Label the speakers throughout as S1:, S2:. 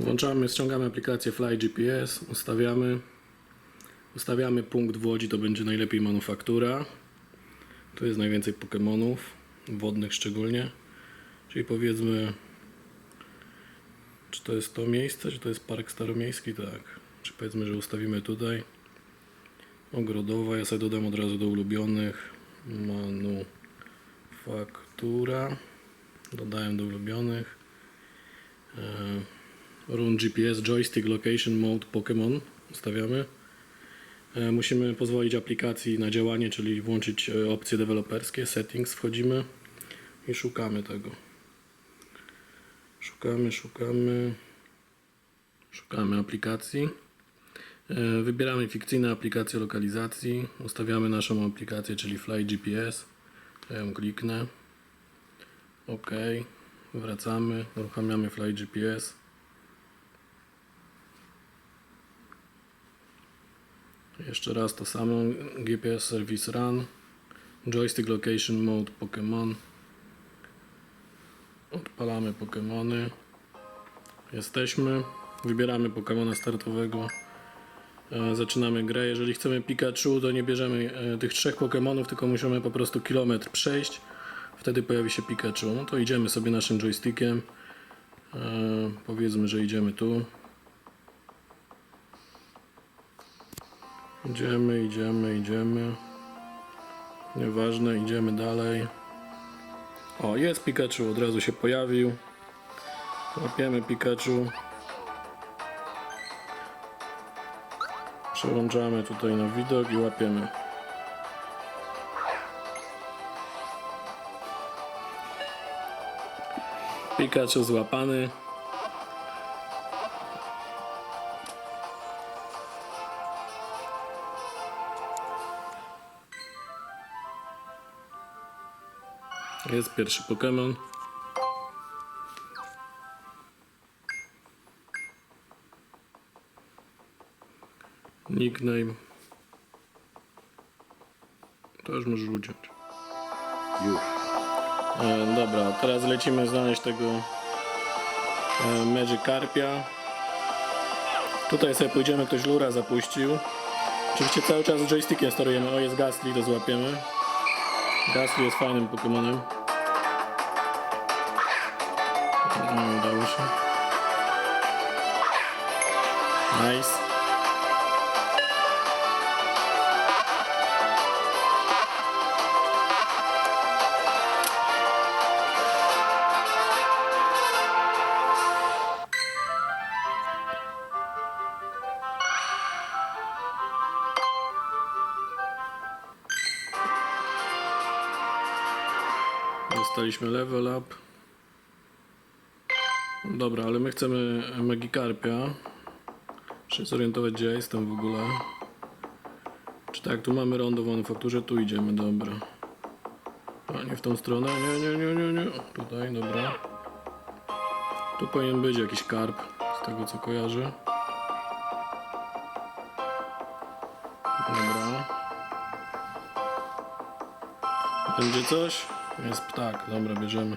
S1: Włączamy, ściągamy aplikację Fly GPS, ustawiamy. Ustawiamy punkt w Łodzi, to będzie najlepiej manufaktura. Tu jest najwięcej Pokémonów, wodnych szczególnie. Czyli powiedzmy, czy to jest to miejsce, czy to jest Park Staromiejski? Tak. Czy powiedzmy, że ustawimy tutaj. Ogrodowa, ja sobie dodam od razu do ulubionych. Manufaktura. Dodałem do ulubionych. E, Run GPS, Joystick Location Mode Pokémon. Ustawiamy. E, Musimy pozwolić aplikacji na działanie, czyli włączyć e, opcje deweloperskie, settings wchodzimy i szukamy tego. Szukamy, szukamy. Szukamy aplikacji. E, Wybieramy fikcyjne aplikacje lokalizacji. Ustawiamy naszą aplikację, czyli Fly GPS. Ja ją kliknę. OK. Wracamy. Uruchamiamy Fly GPS. Jeszcze raz to samo. GPS Service Run. Joystick Location Mode Pokémon. Odpalamy Pokémony. Jesteśmy. Wybieramy Pokémona startowego. E, Zaczynamy grę. Jeżeli chcemy Pikachu, to nie bierzemy e, tych trzech Pokémonów, tylko musimy po prostu kilometr przejść. Wtedy pojawi się Pikachu. No to idziemy sobie naszym joystickiem. E, powiedzmy, że idziemy tu. Idziemy, idziemy, idziemy. Nieważne, idziemy dalej. O, jest Pikachu, od razu się pojawił. Łapiemy Pikachu. Przełączamy tutaj na widok i łapiemy. Pikachu złapany. Jest pierwszy Pokémon. Nickname. To już możesz uciąć.
S2: Już.
S1: E, dobra, teraz lecimy znaleźć tego e, Magikarpia. Tutaj sobie pójdziemy, ktoś lura zapuścił. Oczywiście cały czas joystickiem sterujemy. O, jest Gastly, to złapiemy. Gastly jest fajnym Pokémonem. No, udało się. Nice. Dostaliśmy level up. Dobra, ale my chcemy Magikarpia. Muszę zorientować, gdzie ja jestem w ogóle. Czy tak, tu mamy rondo w manufakturze, tu idziemy, dobra. A nie w tą stronę, nie, nie, nie, nie, nie. Tutaj, dobra. Tu powinien być jakiś karp, z tego co kojarzę. Dobra. Będzie coś? Jest ptak, dobra, bierzemy.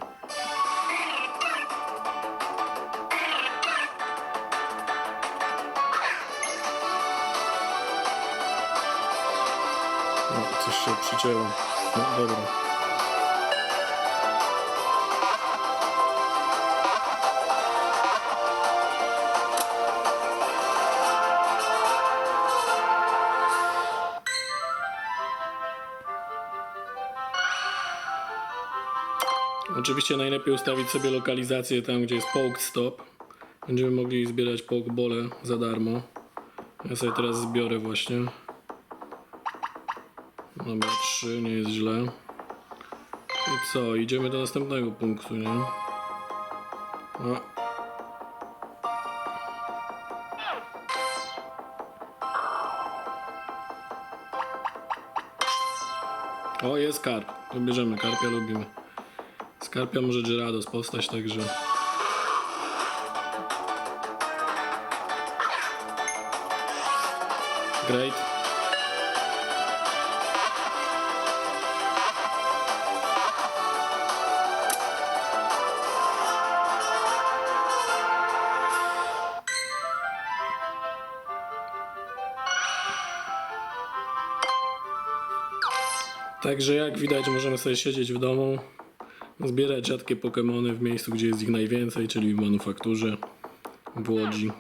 S1: O, coś się przycięło. No dobra. Oczywiście najlepiej ustawić sobie lokalizację tam, gdzie jest Poke Stop. Będziemy mogli zbierać Pokebole za darmo. Ja sobie teraz zbiorę właśnie. Dobra, trzy, nie jest źle. I co, idziemy do następnego punktu, nie? O. O, jest karp. To bierzemy, karpia lubimy. Skarpia może Gyarados powstać, także... Great. Także jak widać możemy sobie siedzieć w domu, zbierać rzadkie Pokémony w miejscu, gdzie jest ich najwięcej, czyli w manufakturze, w Łodzi.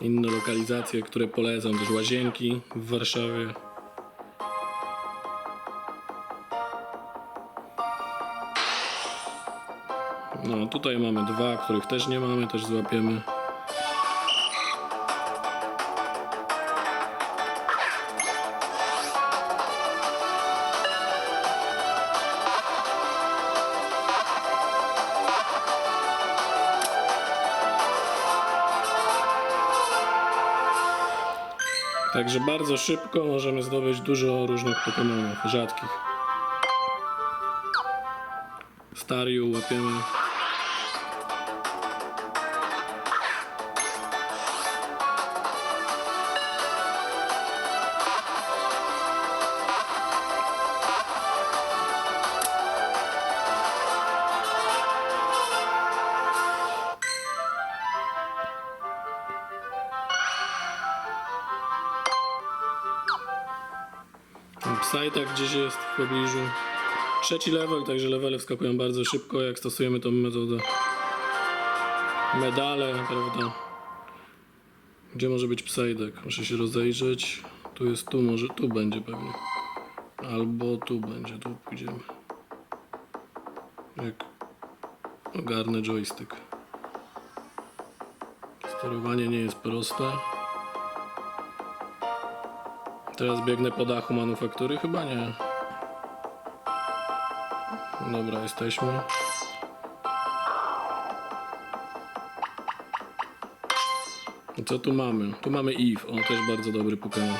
S1: Inne lokalizacje, które polecam, też łazienki w Warszawie. No tutaj mamy dwa, których też nie mamy, też złapiemy. Także bardzo szybko możemy zdobyć dużo różnych Pokémonów, rzadkich. Stariu łapiemy. Psytek gdzieś jest w pobliżu. Trzeci level, także levele wskakują bardzo szybko, jak stosujemy tą metodę. Medale, prawda? Gdzie może być Psydek? Muszę się rozejrzeć. Tu jest, tu może, tu będzie pewnie. Albo tu będzie, tu pójdziemy. Jak ogarnę joystick. Sterowanie nie jest proste. Teraz biegnę po dachu manufaktury? Chyba nie. Dobra, jesteśmy. Co tu mamy? Tu mamy Eve. O, też bardzo dobry Pokémon.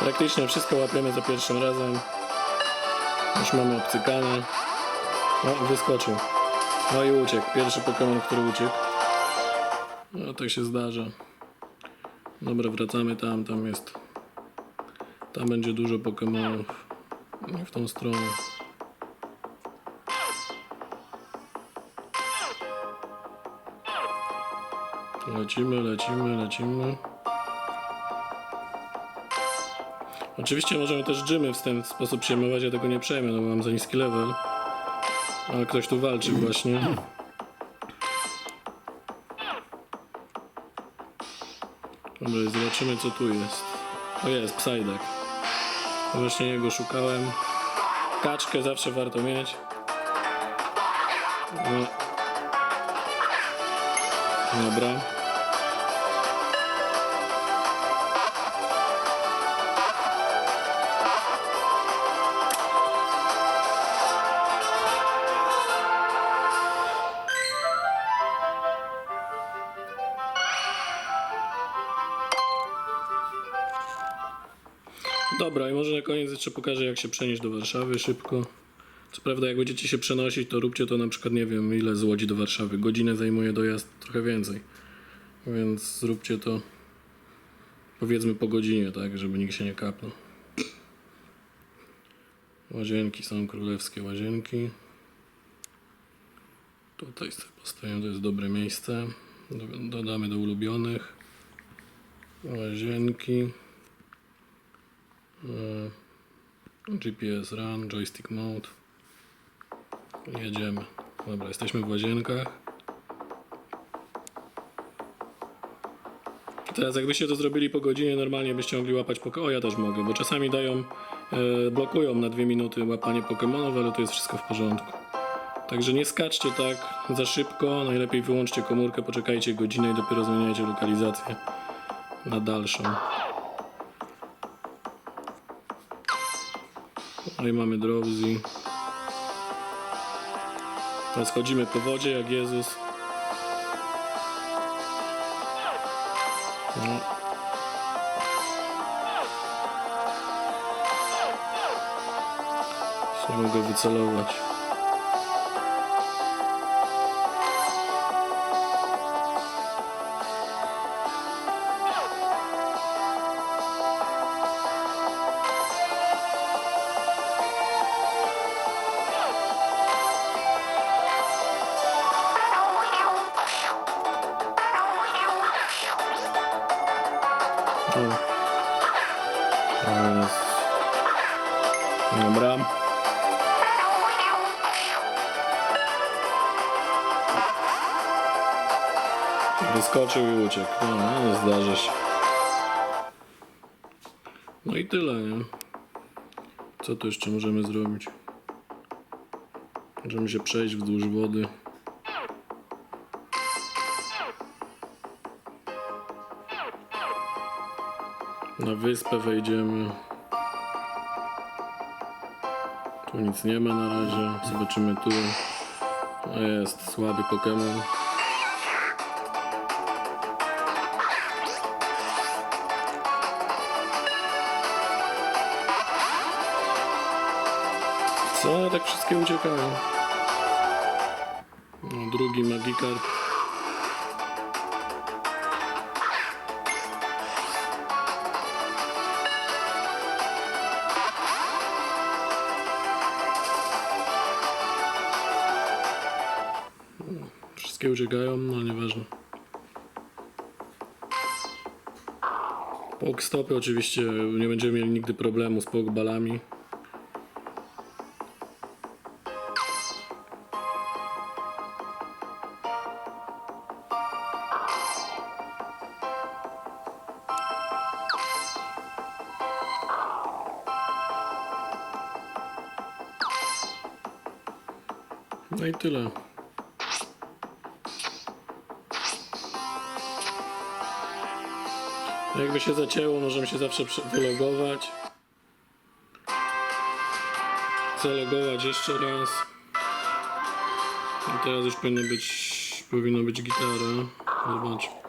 S1: Praktycznie wszystko łapiemy za pierwszym razem. Już mamy obcykane. O, wyskoczył. No i uciekł. Pierwszy Pokémon, który uciekł. No tak się zdarza. Dobra, wracamy tam, tam jest. Tam będzie dużo Pokémonów. W tą stronę. Lecimy, lecimy, lecimy. Oczywiście możemy też dżymy w ten sposób przejmować, ja tego nie przejmę, no bo mam za niski level. Ale ktoś tu walczy właśnie. Dobra, zobaczymy co tu jest. O jest, Psyduck. Właśnie jego szukałem. Kaczkę zawsze warto mieć. No. Dobra. Dobra, i może na koniec jeszcze pokażę, jak się przenieść do Warszawy szybko. Co prawda, jak będziecie się przenosić, to róbcie to na przykład, nie wiem, ile z Łodzi do Warszawy. Godzinę zajmuje dojazd, trochę więcej. Więc zróbcie to powiedzmy po godzinie, tak, żeby nikt się nie kapnął. Łazienki są królewskie łazienki. Tutaj sobie postawię, to jest dobre miejsce. Do- Dodamy do ulubionych. Łazienki. E, GPS run, joystick mode. Jedziemy. Dobra, jesteśmy w łazienkach. Teraz jakbyście to zrobili po godzinie, normalnie byście mogli łapać Poké... O, ja też mogę, bo czasami dają, e, blokują na dwie minuty łapanie Pokémonów, ale to jest wszystko w porządku. Także nie skaczcie tak za szybko, najlepiej wyłączcie komórkę, poczekajcie godzinę i dopiero zmieniajcie lokalizację na dalszą. I mamy Drowsy. Teraz chodzimy po wodzie jak Jezus. No. Nie mogę wycelować. Dobra. Wyskoczył i uciekł. No, no zdarza się. No i tyle, nie? Co tu jeszcze możemy zrobić? Możemy się przejść wzdłuż wody. Na wyspę wejdziemy. Tu nic nie ma na razie. Zobaczymy tu. Jest słaby Pokémon. Co? Tak wszystkie uciekają. No, drugi Magikarp. Wszystkie uciekają, no nieważne. Pokestopy oczywiście nie będziemy mieli nigdy problemu z pokbalami. No i tyle. Jakby się zacięło, możemy się zawsze wylogować. Zalogować jeszcze raz. I teraz już powinno być, powinno być gitara. Zobacz.